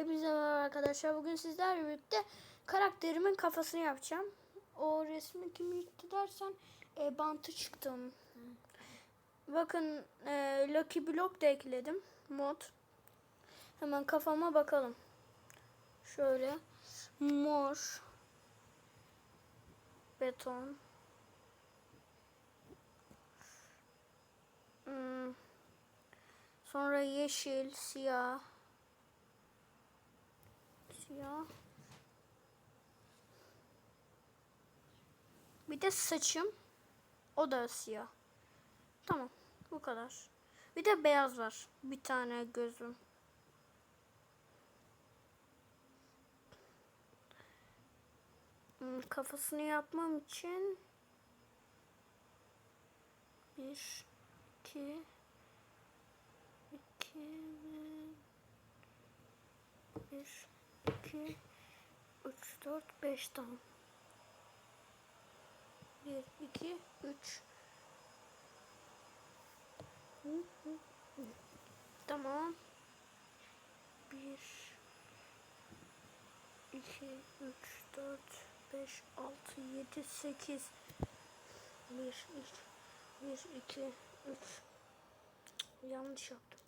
Hepinize merhaba arkadaşlar. Bugün sizlerle birlikte karakterimin kafasını yapacağım. O resmi kim yıktı dersen e, bantı çıktım. Bakın e, Lucky Block da ekledim. Mod. Hemen kafama bakalım. Şöyle. Mor. Beton. Hmm. Sonra yeşil, siyah. Siyah. Bir de saçım. O da siyah. Tamam. Bu kadar. Bir de beyaz var. Bir tane gözüm. Hmm, Kafasını yapmam için bir, iki, iki bir, iki, üç, dört, beş tamam. Bir, iki, üç. Hı, hı, hı. Tamam. Bir, iki, üç, dört, beş, altı, yedi, sekiz. Bir, üç, bir, iki, üç. Yanlış yaptım.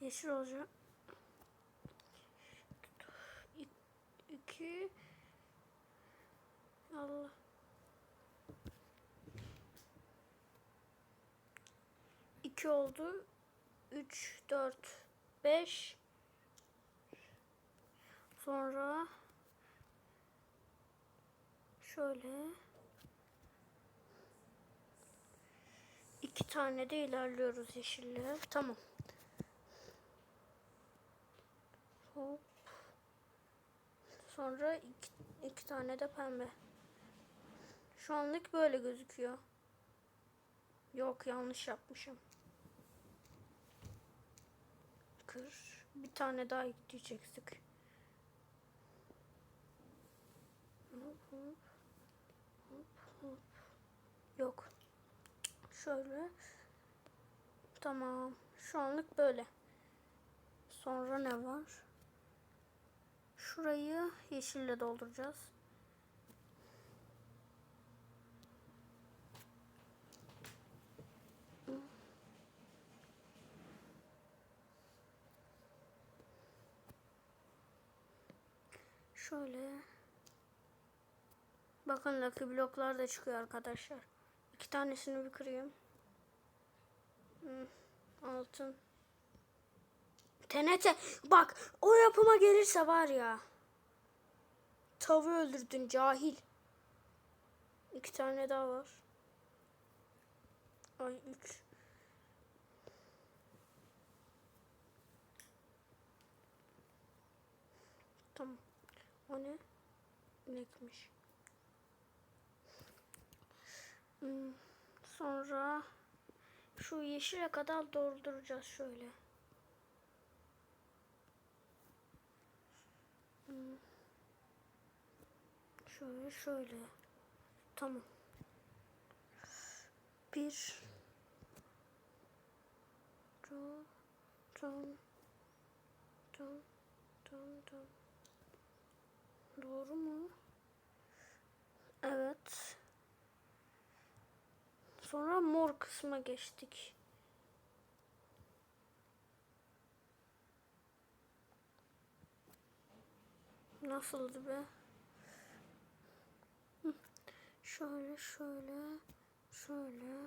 Yeşil olacak. İ- iki. Allah. İki oldu. Üç, dört, beş. Sonra şöyle iki tane de ilerliyoruz yeşille. Tamam. Hop. Sonra iki, iki tane de pembe. Şu anlık böyle gözüküyor. Yok yanlış yapmışım. Kır. Bir tane daha ekleyecektik. Hop, hop. Hop, hop. Yok. Şöyle. Tamam. Şu anlık böyle. Sonra ne var? Şurayı yeşille dolduracağız. Şöyle. Bakın Lucky bloklar da çıkıyor arkadaşlar. İki tanesini bir kırayım. Hmm, altın. TNT. Bak o yapıma gelirse var ya. Tavı öldürdün cahil. İki tane daha var. Ay üç. Tamam. O ne? İnekmiş. Hmm, Sonra şu yeşile kadar dolduracağız şöyle. Şöyle şöyle. Tamam. Bir. Can. Can. Can. Can. Can. Doğru mu? Evet. Sonra mor kısma geçtik. Nasıldı be? Şöyle şöyle şöyle.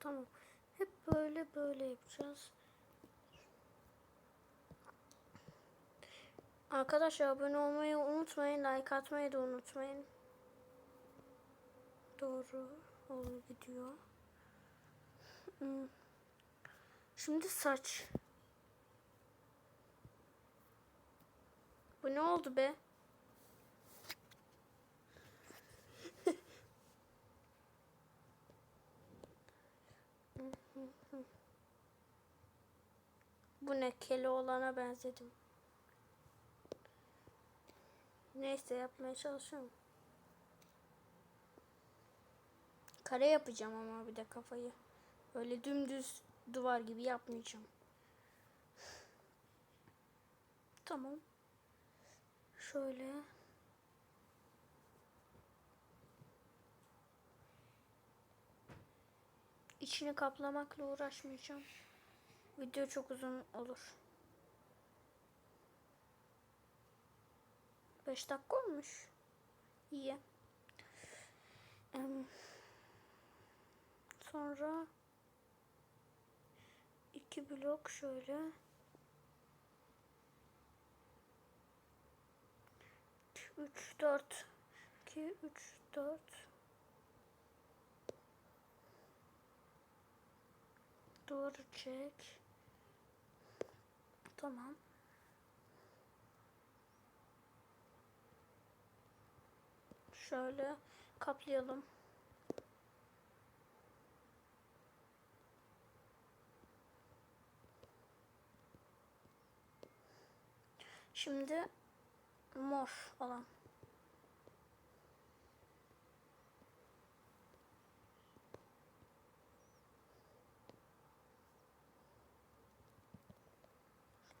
Tamam. Hep böyle böyle yapacağız. Arkadaşlar abone olmayı unutmayın. Like atmayı da unutmayın. Doğru. O gidiyor. Şimdi saç. Bu ne oldu be? Bu ne kele olana benzedim. Neyse yapmaya çalışıyorum. Kare yapacağım ama bir de kafayı. Öyle dümdüz duvar gibi yapmayacağım. Tamam. Şöyle. İçini kaplamakla uğraşmayacağım. Video çok uzun olur. 5 dakika olmuş. İyi. Sonra iki blok şöyle. Üç, dört. İki, üç, dört. Doğru çek. Tamam. Şöyle kaplayalım. Şimdi mor olan.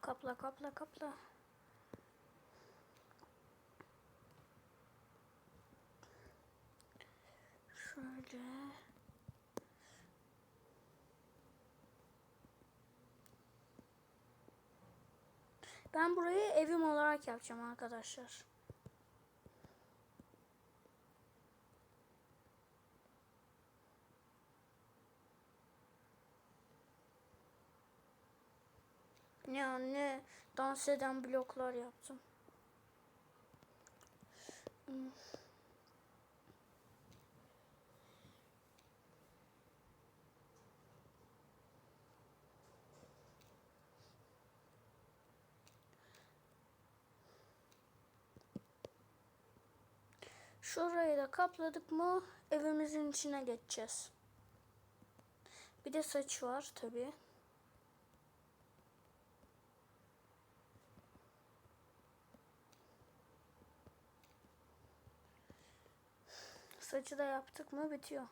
Kapla kapla kapla. Şöyle. Ben burayı evim olarak yapacağım arkadaşlar. Ne ne dans eden bloklar yaptım. Şurayı da kapladık mı evimizin içine geçeceğiz. Bir de saç var tabii. Saçı da yaptık mı bitiyor.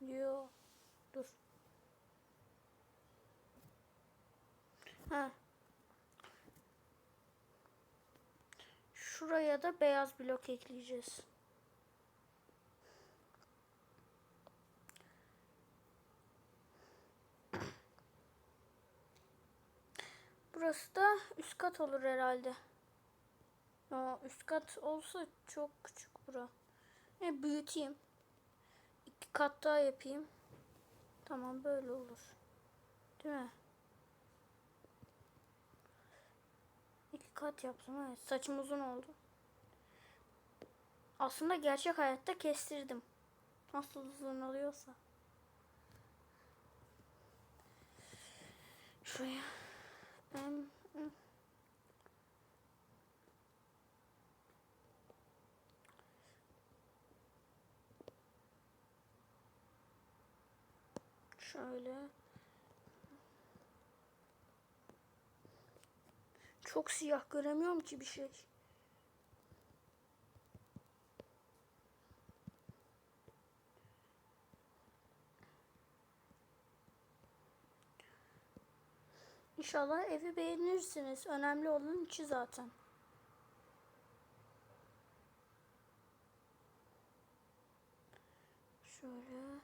Yo. Dur. Ha. Şuraya da beyaz blok ekleyeceğiz. Burası da üst kat olur herhalde. Aa, üst kat olsa çok küçük bura. E, büyüteyim. İki kat daha yapayım. Tamam böyle olur. Değil mi? İki kat yaptım evet. Saçım uzun oldu. Aslında gerçek hayatta kestirdim. Nasıl uzun oluyorsa. Şuraya. Şöyle. Çok siyah göremiyorum ki bir şey. İnşallah evi beğenirsiniz. Önemli olan içi zaten. Şöyle.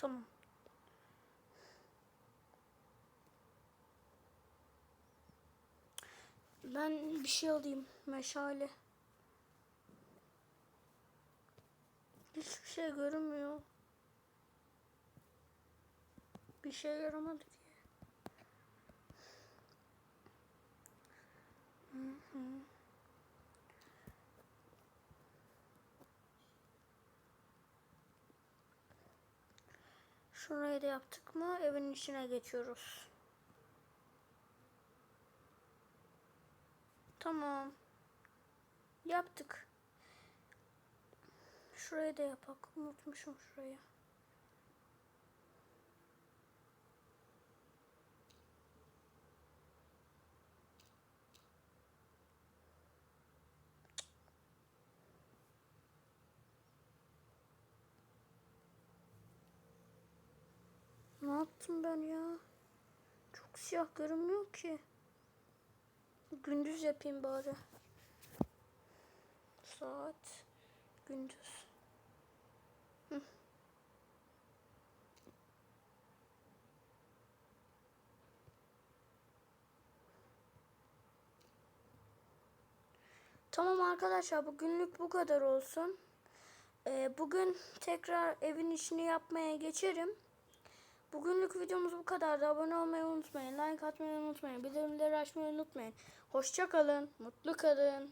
Tamam. Ben bir şey alayım. Meşale. Hiçbir şey görünmüyor. Bir şey yaramadı ki. Hı hı. Şurayı da yaptık mı evin içine geçiyoruz. Tamam. Yaptık. Şurayı da yapak. Unutmuşum şurayı. Yaptım ben ya? Çok siyah görünmüyor ki. Gündüz yapayım bari. Saat gündüz. Tamam arkadaşlar bugünlük bu kadar olsun. Ee, bugün tekrar evin işini yapmaya geçerim. Bugünlük videomuz bu kadardı. Abone olmayı unutmayın. Like atmayı unutmayın. Bildirimleri açmayı unutmayın. Hoşça kalın. Mutlu kalın.